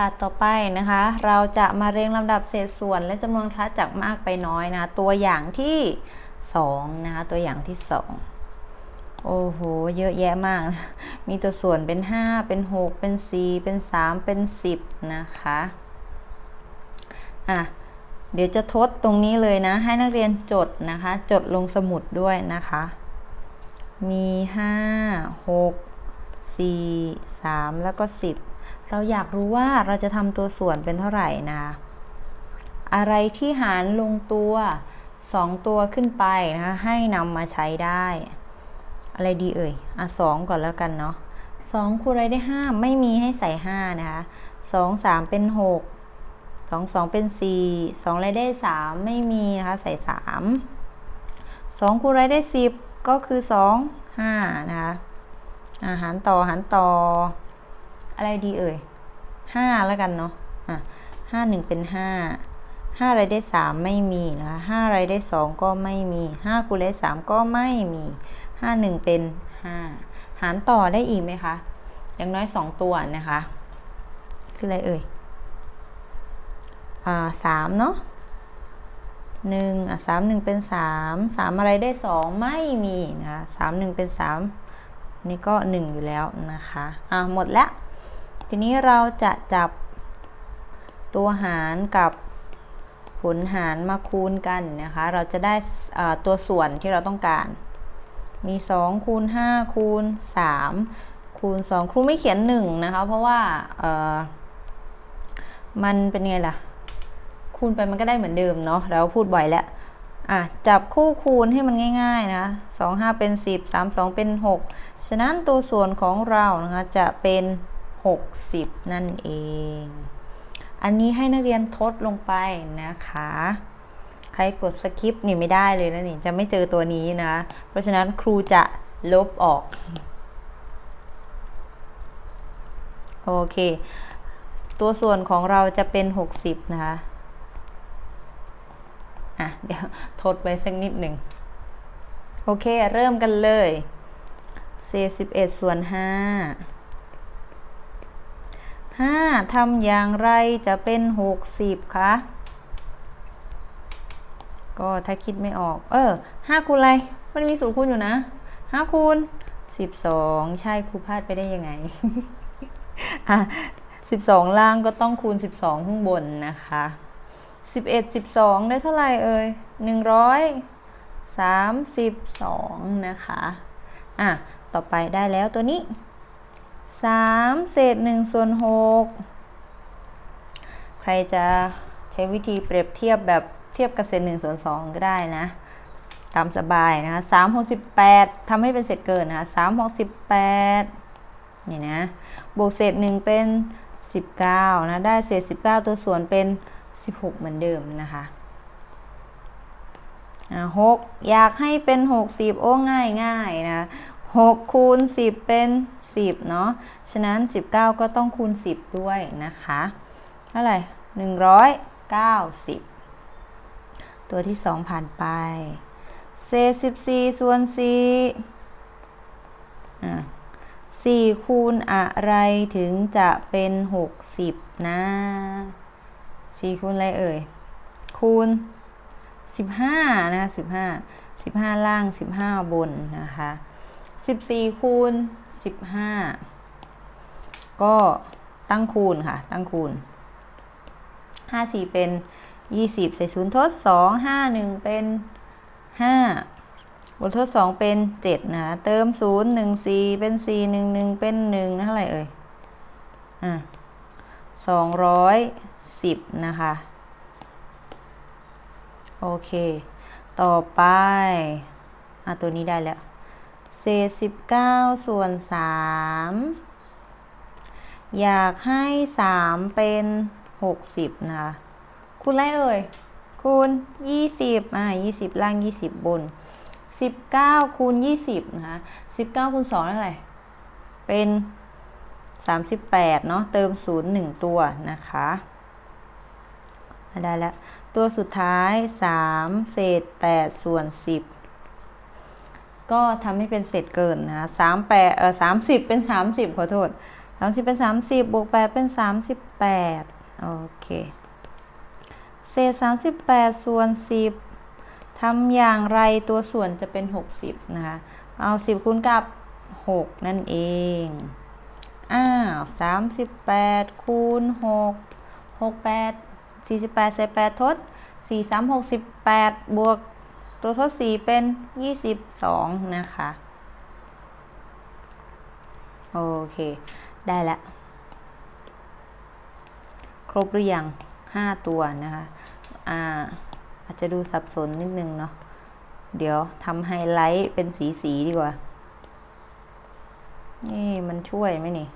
ค่ะต่อไปนะคะ เราจะมาเรียงลำดับเศษส่วนและจำนวนคลาสจากมากไปน้อยนะ ตัวอย่างที่2นะคะตัวอย่างที่ 2 โอ้โห เยอะแยะมาก มีตัวส่วนเป็น 5 เป็น 6 เป็น 4 เป็น 3 เป็น 10 นะคะอะเดี๋ยวจะทดตรงนี้เลยนะ ให้นักเรียนจดนะคะ จดลงสมุดด้วยนะคะ มี 5 6 4 3 แล้วก็ 10 เราอยากรู้ว่าเราจะทำตัวส่วนเป็นเท่าไหร่นะ อะไรที่หารลงตัว2ตัวขึ้นไปนะคะให้นำมาใช้ได้ อะไรดีเอ่ย อะสองก่อนแล้วกันเนาะสองคูณอะไรได้ห้าไม่มีให้ใส่ห้านะคะสองสามเป็นหกสองสองเป็นสี่สองอะไรได้สามไม่มีนะคะใส่สามสองคูณอะไรได้สิบก็คือสองห้านะคะอาหารต่อหารต่อ อะไรดีเอ่ยห้าแล้วกันเนาะอะห้าหนึ่งเป็นห้าห้าอะไรได้สามไม่มีนะคะห้าอะไรได้สองก็ไม่มีห้าคูณอะได้สามก็ไม่มีห้าหนึ่งเป็นห้าหารต่อได้อีกไหมคะ อย่างน้อยสองตัวนะคะ คืออะไรเอ่ยอ่าสามเนาะหนึ่งอะสามหนึ่งเป็นสามสามอะไรได้สองไม่มีนะคะสามหนึ่งเป็นสามนี่ก็หนึ่งอยู่แล้วนะคะอ่าหมดแล้ว ทีนี้เราจะจับตัวหารกับผลหารมาคูณกันนะคะ เราจะได้ตัวส่วนที่เราต้องการ มี 2 คูณ 5 คูณ 3 คูณ 2 ครูไม่เขียน 1 นะคะ เพราะว่ามันเป็นไงล่ะ คูณไปมันก็ได้เหมือนเดิมเนาะเราพูดบ่อยแล้วอะจับคู่คูณให้มันง่าย ๆ นะ 2 5 เป็น 10 3 2 เป็น 6 ฉะนั้นตัวส่วนของเรานะคะจะเป็น 60 นั่นเอง อันนี้ให้นักเรียนทดลงไปนะคะ ใครกดสคริปต์นี่ไม่ได้เลยนะนี่ จะไม่เจอตัวนี้นะ เพราะฉะนั้นครูจะลบออก โอเค ตัวส่วนของเราจะเป็น 60 นะคะ อะ เดี๋ยวทดไว้สักนิดหนึ่ง โอเค เริ่มกันเลยเศษ11ส่วน5 5ทำอย่างไรจะเป็น 60คะก็ถ้าคิดไม่ออก เออ5คูณอะไร มันมีสูตรคูณอยู่นะ5คูณ12 ใช่ครูพลาดไปได้ยังไง อะ12 ล่างก็ต้องคูณ 12 ข้างบนนะคะ11 12 ได้เท่าไหร่เอ่ย132 นะคะ อะ ต่อไปได้แล้วตัวนี้ 3 เศษ1ส่วน6ใครจะใช้วิธีเปรียบเทียบแบบเทียบกับเศษ1ส่วน2ก็ได้นะ ตามสบายนะคะ3 68ทำให้เป็นเศษเกินนะคะ3 68นี่นะบวกเศษ 1 เป็น 19นะได้เศษ 19 ตัวส่วนเป็น 16 เหมือนเดิมนะคะหกอยากให้เป็น 60 โอ้ง่ายง่ายนะ 6 คูณ 10 เป็น 10 เนาะ ฉะนั้น 19 ก็ต้องคูณ 10 ด้วยนะคะ เท่าไหร่ 190 ตัวที่ 2 ผ่านไป เศษ 14 ส่วน4อะ4คูณอะไรถึงจะเป็น 60 นะ 4 คูณอะไรเอ่ย คูณ 15 นะ 15 15 ล่าง 15 บนนะคะ 14คูณ15 ก็ตั้งคูณค่ะ ตั้งคูณ 5 4 เป็น 20 ใส่ศูนย์ทด 2 5 1 เป็น 5 บนทด 2 เป็น 7นะเติม 0 1 4 เป็น 4 1 1 เป็น1นะเท่าไหร่เอ่ย อะ210 นะคะ โอเค ต่อไป อะ ตัวนี้ได้แล้ว เศษ 19 ส่วน 3 อยากให้ 3 เป็น 60 นะคะ คูณไรเอ่ย คูณ 20 อะ20 ล่าง 20 บน 19 คูณ 20 นะคะ 19 คูณ2เท่าไหร่ เป็น 38 เนาะ เติม 0 1 ตัวนะคะได้แล้ว ตัวสุดท้าย 3 เศษ 8 ส่วน 10 ก็ทำให้เป็นเศษเกินนะ3 8เออ30เป็น30ขอโทษสามสิบเป็นสามสิบบวกแปดเป็นสามสิบแปดโอเคเศษสามสิบแปดส่วนสิบทำอย่างไรตัวส่วนจะเป็นหกสิบนะคะเอาสิบคูณกับหกนั่นเองอ้าวสามสิบแปดคูณหกหกแปดสี่สิบแปดใส่แปดทดสี่สามหกสิบแปดบวก ตัวทดสีเป็นยี่สิบสองนะคะ โอเค ได้แล้ว ครบหรือยังห้าตัวนะคะอาอาจจะดูสับสนนิดนึงเนาะ เดี๋ยวทำไฮไลท์เป็นสีสีดีกว่า นี่มันช่วยไหมนี่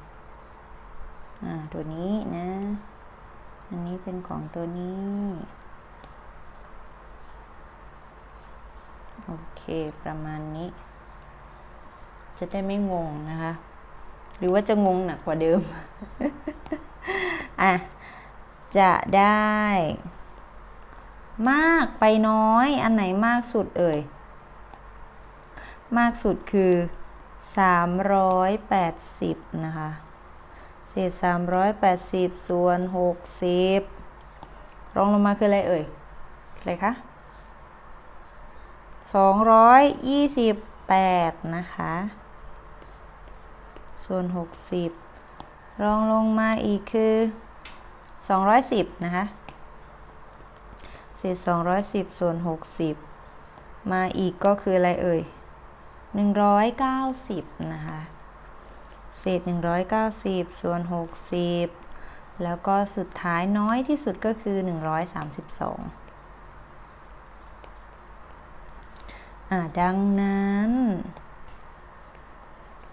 อ่า ตัวนี้นะ อันนี้เป็นของตัวนี้ โอเคประมาณนี้ จะได้ไม่งงนะคะ หรือว่าจะงงหนักกว่าเดิม อะ จะได้ มากไปน้อย อันไหนมากสุดเอ่ย มากสุดคือ 380 นะคะ เศษ 380 ส่วน 60 รองลงมาคืออะไรเอ่ย อะไรคะ 228 นะคะ ส่วน 60 รองลงมาอีกคือ 210 นะคะเศษ210 ส่วน 60 มาอีกก็คืออะไรเอ่ย 190 นะคะ เศษ 190 ส่วน 60 แล้วก็สุดท้ายน้อยที่สุดก็คือ 132 อ่า ดังนั้น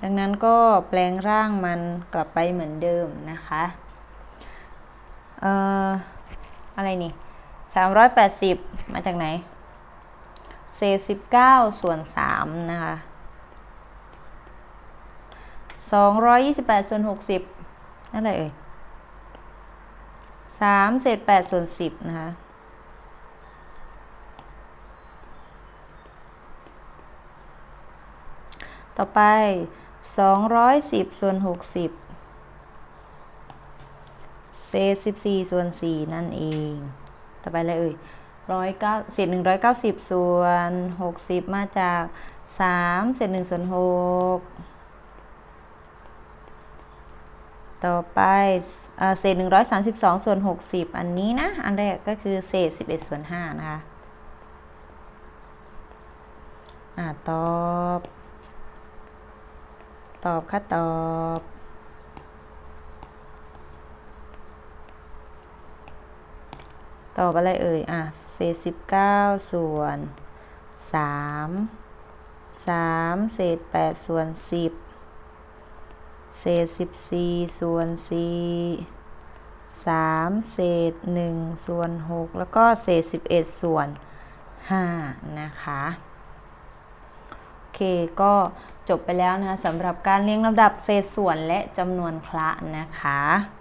ดังนั้นก็แปลงร่างมันกลับไปเหมือนเดิมนะคะเอ่ออะไรนี่380มาจากไหนเศษ19ส่วน3นะคะ228ส่วน60นั่นอะไรเอ่ย3เศษ8ส่วน10นะคะ ต่อไป 210 ส่วน 60 เศษ 14 ส่วน 4 นั่นเอง ต่อไปอะไรเอ่ยร้อยเก้าเศษ190ส่วน60มาจาก3เศษ1ส่วน6ต่อไปเอ่อเศษ132ส่วน60อันนี้นะ อันแรกก็คือเศษ11ส่วน5นะคะ อ่าตอบ ตอบค่ะตอบตอบอะไรเอ่ย อะเศษสิบเก้าส่วนสามสามเศษแปดส่วนสิบเศษสิบสี่ส่วนสี่สามเศษหนึ่งส่วนหกแล้วก็เศษสิบเอ็ดส่วนห้านะคะ โอเค ก็ จบไปแล้วนะคะสำหรับการเรียงลำดับเศษส่วนและจำนวนคละนะคะ